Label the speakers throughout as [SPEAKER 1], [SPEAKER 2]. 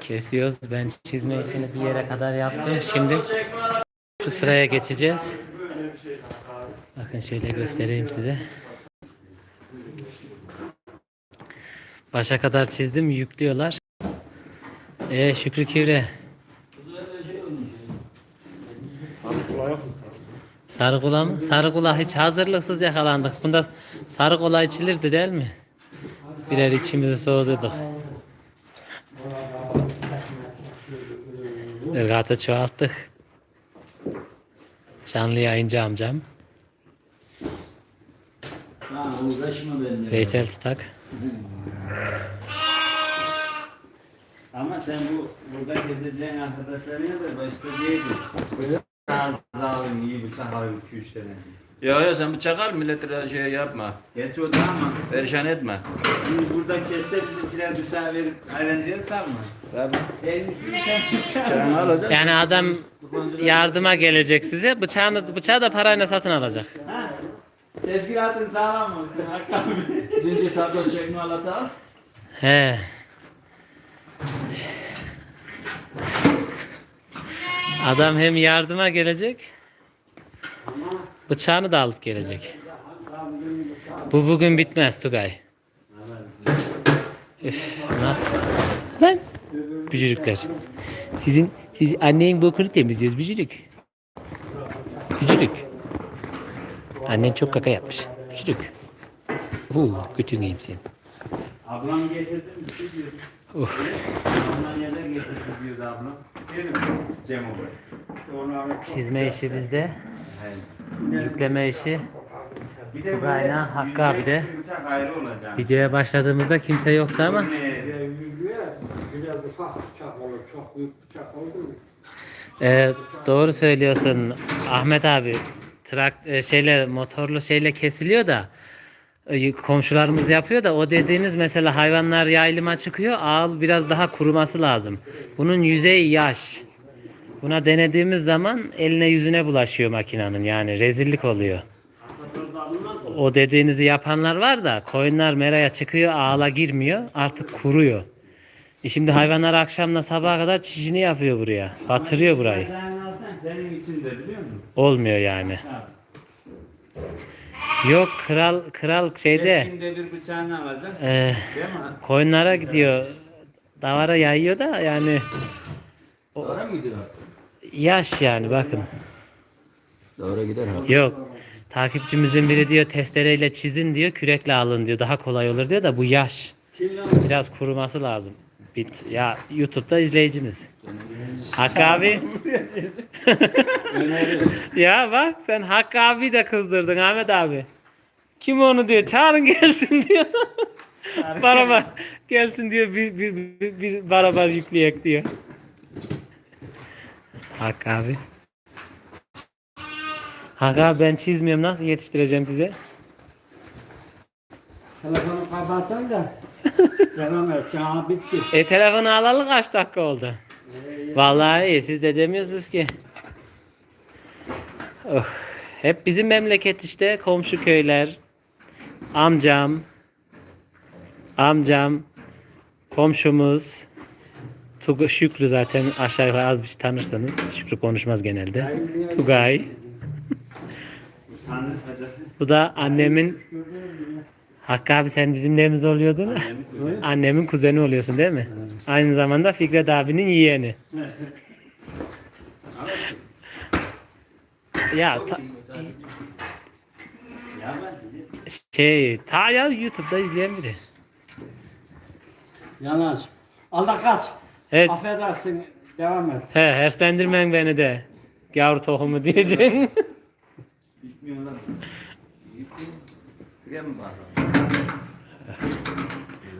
[SPEAKER 1] Kesiyoruz. Ben çizme işini bir yere kadar yaptım. Şimdi şu sıraya geçeceğiz. Bakın şöyle göstereyim size. Başa kadar çizdim. Yüklüyorlar. Ee Şükrü Kivre. Sarı kula mı? Sarı kula hiç hazırlıksız yakalandık. Bunda sarı kola içilirdi değil mi? Birer içimizi soğudurduk. Irgatı çoğalttık. Canlı yayıncı amcam.
[SPEAKER 2] Ha uğraşma benimle.
[SPEAKER 1] Veysel Tutak.
[SPEAKER 2] Ama sen bu burada gezeceğin arkadaşlarına da başta değildin. Bıçak zalim iyi bıçak alayım 2-3 tane.
[SPEAKER 3] Ya ya sen bıçak al millete şey yapma.
[SPEAKER 2] Gerçi o daha mantıklı.
[SPEAKER 3] Perişan etme.
[SPEAKER 2] Şimdi burada kesse bizimkiler bıçağı verip öğrenciye sarmaz.
[SPEAKER 3] Tabii.
[SPEAKER 2] Sen bıçağı
[SPEAKER 3] Sen
[SPEAKER 2] al.
[SPEAKER 3] alacaksın.
[SPEAKER 1] Yani adam yardıma gelecek size. Bıçağını, bıçağı da parayla satın alacak.
[SPEAKER 2] Ha? Teşkilatın sağlam olsun Akçam.
[SPEAKER 3] Zincir tablo çekme alata al.
[SPEAKER 1] He. Adam hem yardıma gelecek. Bıçağını da alıp gelecek. Bu bugün bitmez Tugay. Üf, nasıl? Lan. Bücürükler. Sizin siz annenin bokunu temizliyoruz bücürük. Bücürük. Annen çok kaka yapmış. Bücürük. Uuu götün yiyeyim seni.
[SPEAKER 2] Ablam getirdi mi? Bir şey diyordu.
[SPEAKER 1] Uf.
[SPEAKER 2] Ablam neler getirdi diyordu ablam. Değil mi? Cem abi.
[SPEAKER 1] Çizme işi bizde. Yükleme işi.
[SPEAKER 2] Bir de
[SPEAKER 1] Bu aynen Hakkı abi de. Videoya başladığımızda kimse yoktu ama
[SPEAKER 2] Ne?
[SPEAKER 4] Biraz ufak bıçak olur, çok büyük bıçak oldu mu?
[SPEAKER 1] e, doğru söylüyorsun Ahmet abi. Trak e, şeyle motorlu şeyle kesiliyor da komşularımız yapıyor da o dediğiniz mesela hayvanlar yayılıma çıkıyor ağıl biraz daha kuruması lazım. Bunun yüzeyi yaş. Buna denediğimiz zaman eline yüzüne bulaşıyor makinenin yani rezillik oluyor. O dediğinizi yapanlar var da koyunlar meraya çıkıyor ağla girmiyor artık kuruyor. E şimdi hayvanlar akşamla sabaha kadar çişini yapıyor buraya. Batırıyor burayı.
[SPEAKER 2] Sen alsan senin için de biliyor musun?
[SPEAKER 1] Olmuyor yani. Yok kral kral şeyde
[SPEAKER 2] Eskinde bir bıçağını alacak.
[SPEAKER 1] e,
[SPEAKER 2] Değil mi?
[SPEAKER 1] koyunlara gidiyor. Davara yayıyor da yani
[SPEAKER 3] Doğru mu gidiyor?
[SPEAKER 1] yaş yani bakın.
[SPEAKER 3] Doğru gider ha.
[SPEAKER 1] Yok. Takipçimizin biri diyor testereyle çizin diyor kürekle alın diyor daha kolay olur diyor da bu yaş. Biraz kuruması lazım. Bit ya YouTube'da izleyicimiz. Hakkı abi. ya bak sen Hakkı abi de kızdırdın Ahmet abi. Kim onu diyor çağırın gelsin diyor. barabar gelsin diyor bir, bir, bir, bir barabar yükleyek diyor. Hakkı abi. Hakkı abi ben çizmiyorum nasıl yetiştireceğim size?
[SPEAKER 4] Telefonu kapatsan da devam et. Sana bitti.
[SPEAKER 1] E telefonu alalı kaç dakika oldu? Vallahi iyi siz de demiyorsunuz ki. Oh, hep bizim memleket işte komşu köyler. Amcam. Amcam. Komşumuz. Tug Şükrü zaten aşağı yukarı az bir şey tanırsanız. Şükrü konuşmaz genelde. Tugay.
[SPEAKER 2] Hacası.
[SPEAKER 1] Bu da annemin Hakkı abi sen bizim neyimiz oluyordun?
[SPEAKER 2] Annemin kuzeni.
[SPEAKER 1] Annemin kuzeni oluyorsun değil mi? Aynı zamanda Fikret abinin yeğeni. ya ta- şey ta ya YouTube'da izleyen biri.
[SPEAKER 4] Yanaş. Allah kaç.
[SPEAKER 1] Evet.
[SPEAKER 4] Affedersin. Devam et.
[SPEAKER 1] He, herslendirmen beni de. Yavru tohumu diyeceksin.
[SPEAKER 2] bitmiyor lan.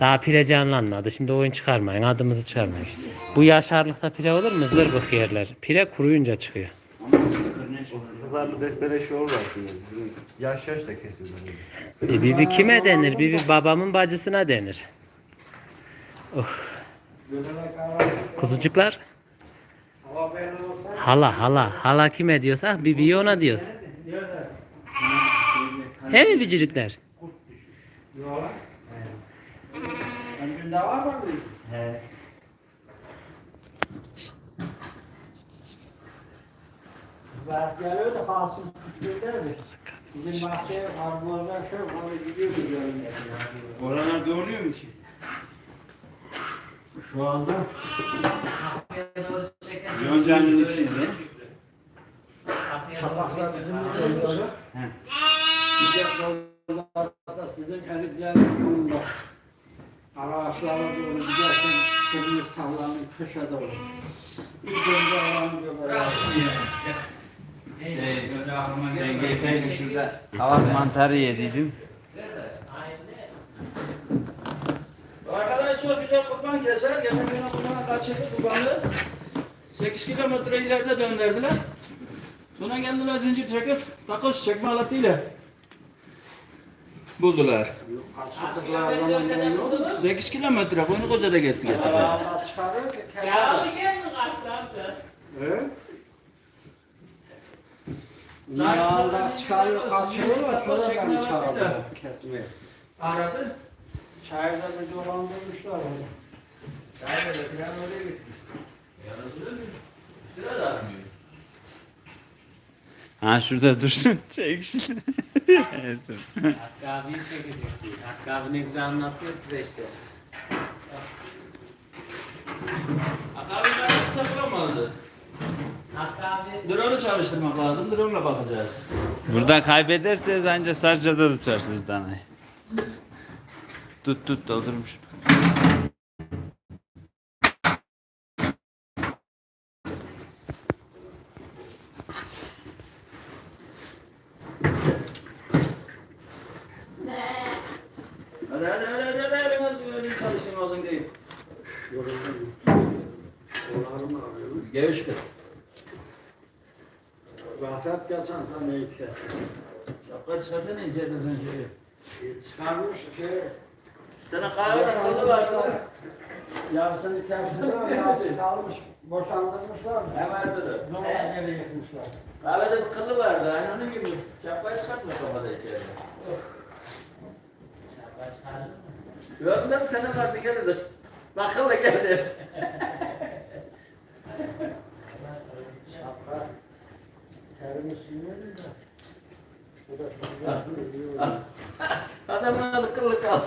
[SPEAKER 1] Daha pire canlanmadı. Şimdi oyun çıkarmayın. Adımızı çıkarmayın. Bu yaşarlıkta pire olur mu? Zırbık yerler. Pire kuruyunca çıkıyor.
[SPEAKER 3] Kızarlı destere şu olur aslında. Bizim yaş yaş da kesilir.
[SPEAKER 1] E, bibi kime denir? Bibi babamın bacısına denir. Oh. Kuzucuklar. Hala hala. Hala kime diyorsa bibiyi ona diyoruz. He mi bicicikler?
[SPEAKER 4] de var mı?
[SPEAKER 2] He.
[SPEAKER 4] Ben geliyordu kalsın tutuyordu. Bizim bahçeye armağanlar şey böyle gidiyordu görünüyor.
[SPEAKER 2] Oralar doğruyor mu ki?
[SPEAKER 4] Şu anda
[SPEAKER 2] Yonca'nın içinde.
[SPEAKER 4] sabahlar bizim oluyordu. Sıcak yollarda sizin eliklerin yolunda. Araçlara doğru giderken kırmızı tavlanın köşede olur. İlk önce.
[SPEAKER 2] Şey, ben geçen gün şurada havat mantarı yediydim.
[SPEAKER 5] Arkadaş çok güzel kurban keser. Geçen gün bundan kaçırdı kurbanı. 8 kilometre ileride döndürdüler. Sonra geldiler zincir çekip takoz çekme aletiyle buldular.
[SPEAKER 4] Kaçırdıklar zaman yok.
[SPEAKER 5] 8 kilometre boynu kocada gitti
[SPEAKER 4] keser. He? Yağında çıkarıyor, kaçırıyorlar, sonradan çıkarıyor kesmeye.
[SPEAKER 5] Aradı.
[SPEAKER 4] Çayırda da dolandırmışlar onu.
[SPEAKER 5] Biraz armıyor.
[SPEAKER 2] Ha şurada dursun. Çek işte. Evet.
[SPEAKER 1] Hakkı abiyi çekecektik. Hakkı abi ne güzel anlatıyor size işte.
[SPEAKER 5] Abi ben saklamazdı.
[SPEAKER 1] Hakkı abi
[SPEAKER 5] Drone'u çalıştırmak lazım. Drone'la bakacağız.
[SPEAKER 2] Burada kaybederseniz anca sarcada tutarsınız danayı. Tut tut doldurmuş.
[SPEAKER 5] Hadi hadi hadi hadi hadi hadi öyle çalıştırma lazım değil.
[SPEAKER 4] Yoruldum. Oğlanı mı arıyorum?
[SPEAKER 5] Geviş kız.
[SPEAKER 4] Rafet geçen sene iki.
[SPEAKER 5] Şapka çıkarsana içeriden sen şöyle.
[SPEAKER 4] Çıkarmış şey.
[SPEAKER 5] Tane kahve akıllı var.
[SPEAKER 4] Yarısını kesmişler, yarısı kalmış. Boşandırmışlar.
[SPEAKER 5] Hemen dedi.
[SPEAKER 4] Zorla geri yıkmışlar.
[SPEAKER 5] Kahvede bir kıllı vardı. Aynı onun gibi. Şapkayı çıkartmış kafada içeride. De bir tane vardı geldi. Bakılla geldi.
[SPEAKER 4] Şapka. Terimi silmedi de. Bu da.
[SPEAKER 5] Adamın adı kaldı.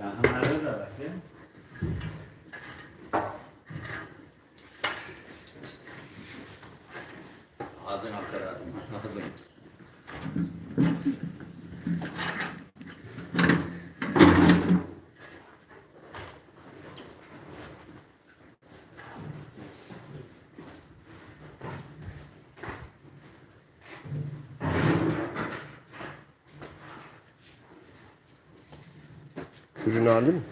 [SPEAKER 2] Yakınlarda da bak ya.
[SPEAKER 5] Ağzına karardım. Ağzına.
[SPEAKER 3] Kürünü aldın mı?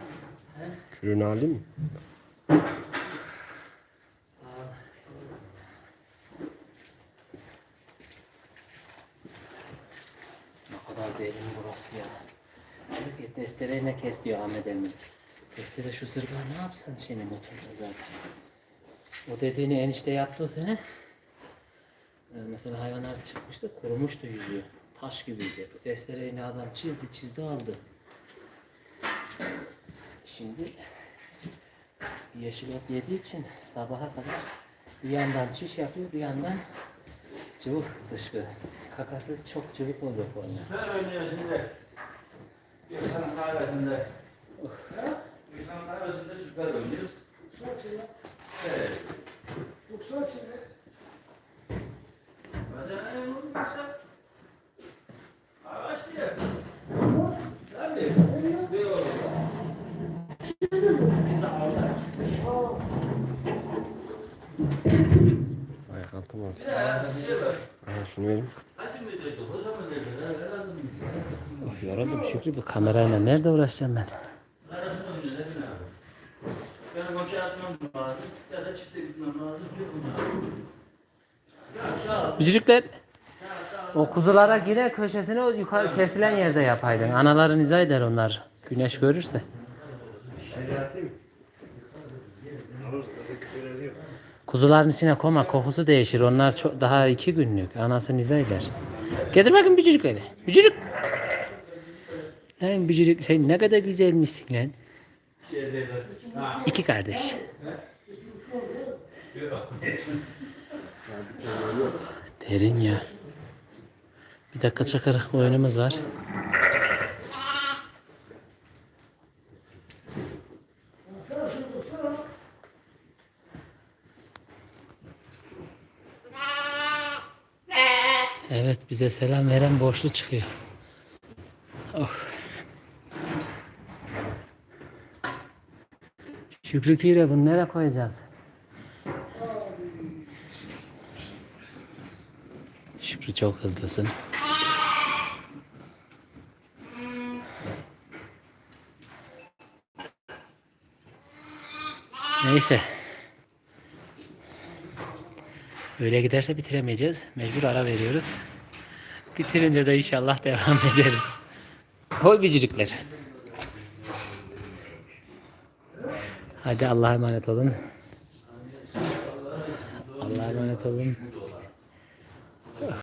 [SPEAKER 3] Kürünü aldın mı?
[SPEAKER 1] Ne kadar derin burası ya. Ki testereyle kes diyor Ahmet Emin. Testere şu zırhlar ne yapsın seni motorda zaten. O dediğini enişte yaptı o sene. Ee, Mesela hayvanlar çıkmıştı kurumuştu yüzü. Taş gibiydi. Bu testereyle adam çizdi çizdi aldı. Şimdi yeşil ot yediği için sabaha kadar bir yandan çiş yapıyor bir yandan cıvık dışkı. Kakası çok cıvık oluyor.
[SPEAKER 5] Süper oynuyor şimdi. Gökhan'ın kahvesinde. Gökhan'ın kahvesinde süper oynuyor. Evet. Bazen ne olur yoksa? Ağaç diye. Tabii. Bir olur. Biz de orada.
[SPEAKER 3] Mı?
[SPEAKER 5] Bir de bir şey var.
[SPEAKER 3] Aha şunu
[SPEAKER 5] dedi, dedi, mi?
[SPEAKER 1] Oh, yoruldum Şükrü bu kamerayla nerede uğraşacağım ben?
[SPEAKER 5] Arasında oynuyor, ne bileyim abi. Benim okey atmam lazım ya da çifte gitmem lazım ki bunu. Ya sağ ol.
[SPEAKER 1] Bücürükler o kuzulara gire köşesine o yukarı kesilen yerde yapaydın. Anaların izah eder onlar. Güneş görürse. Kuzuların içine koma kokusu değişir. Onlar çok daha iki günlük. Anası niza eder. Getir bakın bücürükleri. Bücürük. En bücürük sen ne kadar güzelmişsin lan. İki kardeş. Derin ya. Bir dakika çakır oyunumuz var. Evet bize selam veren borçlu çıkıyor. Oh. Şükrü Kire bunu nereye koyacağız? Şükrü çok hızlısın. Neyse. Öyle giderse bitiremeyeceğiz. Mecbur ara veriyoruz. Bitirince de inşallah devam ederiz. Hoy bicirikler. Hadi Allah'a emanet olun. Allah'a emanet olun.